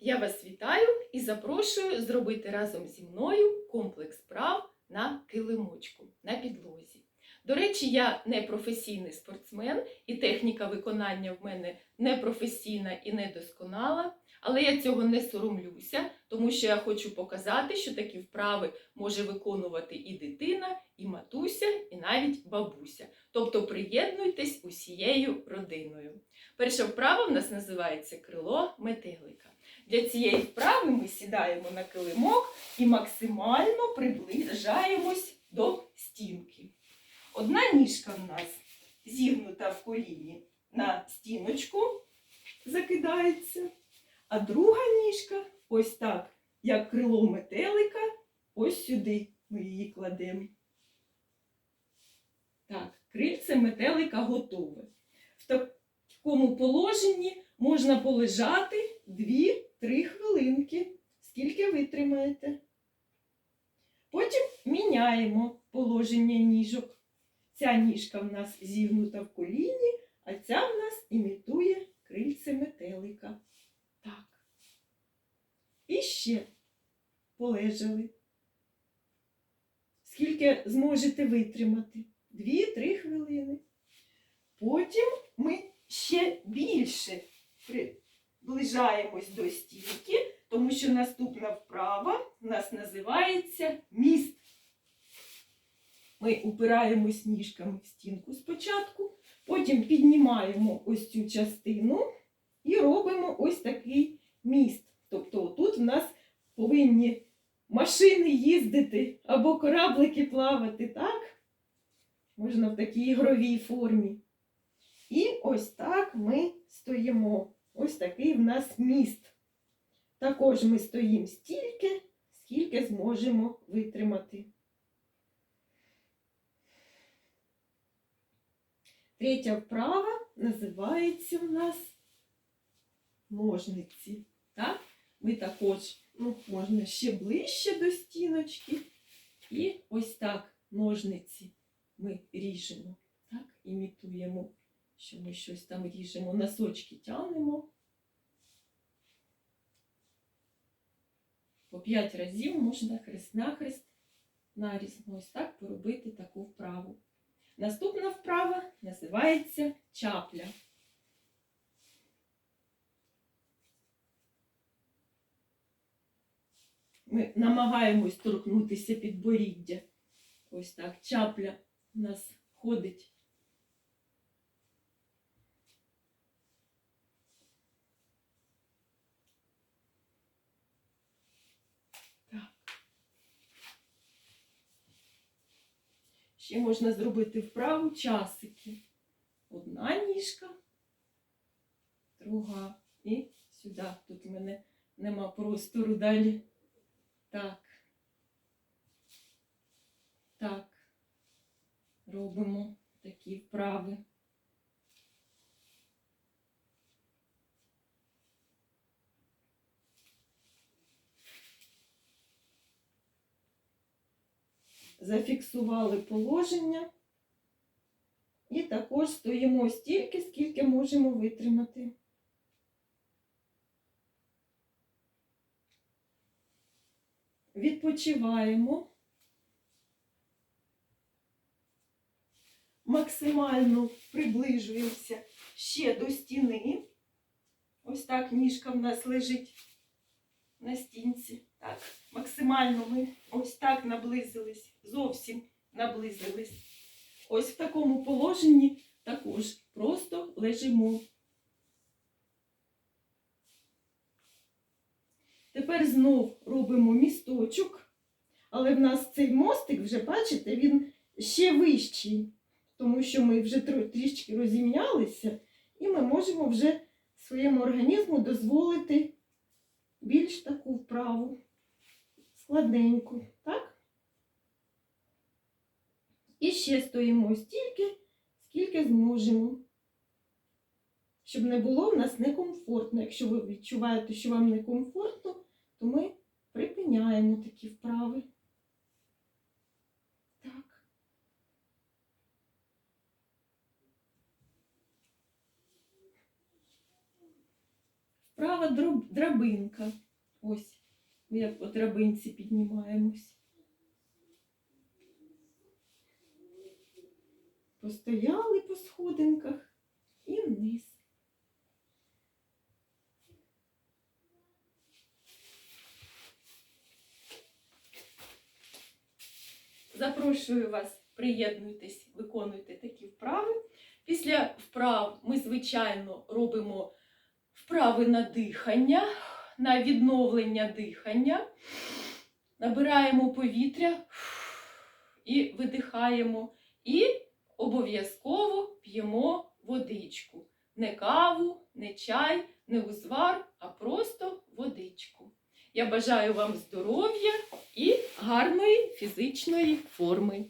Я вас вітаю і запрошую зробити разом зі мною комплекс прав на килимочку на підлозі. До речі, я не професійний спортсмен, і техніка виконання в мене не професійна і недосконала, але я цього не соромлюся, тому що я хочу показати, що такі вправи може виконувати і дитина, і матуся, і навіть бабуся. Тобто приєднуйтесь усією родиною. Перша вправа в нас називається крило метелика. Для цієї вправи ми сідаємо на килимок і максимально приближаємось до стінки. Одна ніжка в нас зігнута в коліні на стіночку, закидається, а друга ніжка ось так, як крило метелика, ось сюди ми її кладемо. Так, крильце метелика готове. В такому положенні можна полежати 2-3 хвилинки, скільки витримаєте. Потім міняємо положення ніжок. Ця ніжка в нас зігнута в коліні, а ця в нас імітує крильце метелика. Так. І ще полежали. Скільки зможете витримати? 2-3 хвилини. Потім ми ще більше приближаємось до стінки, тому що наступна вправа у нас називається міст. Ми упираємось ніжками в стінку спочатку, потім піднімаємо ось цю частину і робимо ось такий міст. Тобто тут в нас повинні машини їздити або кораблики плавати, так? Можна в такій ігровій формі. І ось так ми стоїмо. Ось такий в нас міст. Також ми стоїмо стільки, скільки зможемо витримати. Третя вправа називається у нас ножниці. Так? Ми також ну, можна ще ближче до стіночки. І ось так ножниці ми ріжемо. Так? Імітуємо, що ми щось там ріжемо, носочки тягнемо. По 5 разів можна хрест-нахрест нарізно ось так поробити таку вправу. Наступна вправа називається чапля. Ми намагаємось торкнутися підборіддя. Ось так чапля у нас ходить. Так. Ще можна зробити вправу часики. Одна ніжка, друга і сюди. Тут в мене нема простору далі. Так. Так. Робимо такі вправи. Зафіксували положення. І також стоїмо стільки, скільки можемо витримати. Відпочиваємо. Максимально приближуємося ще до стіни. Ось так ніжка в нас лежить на стінці. Так, максимально ми ось так наблизились, зовсім наблизились. Ось в такому положенні також просто лежимо. Тепер знов робимо місточок, але в нас цей мостик, вже бачите, він ще вищий, тому що ми вже трішки розім'ялися, і ми можемо вже своєму організму дозволити більш таку вправу, складненьку, так? І ще стоїмо стільки, скільки зможемо. Щоб не було в нас некомфортно. Якщо ви відчуваєте, що вам некомфортно, то ми припиняємо такі вправи. Так. вправа драбинка. Ось, як по драбинці піднімаємось. Постояли по сходинках і вниз. Запрошую вас, приєднуйтесь, виконуйте такі вправи. Після вправ ми, звичайно, робимо вправи на дихання, на відновлення дихання. Набираємо повітря і видихаємо. І обов'язково п'ємо водичку. Не каву, не чай, не узвар, а просто водичку. Я бажаю вам здоров'я і гарної фізичної форми.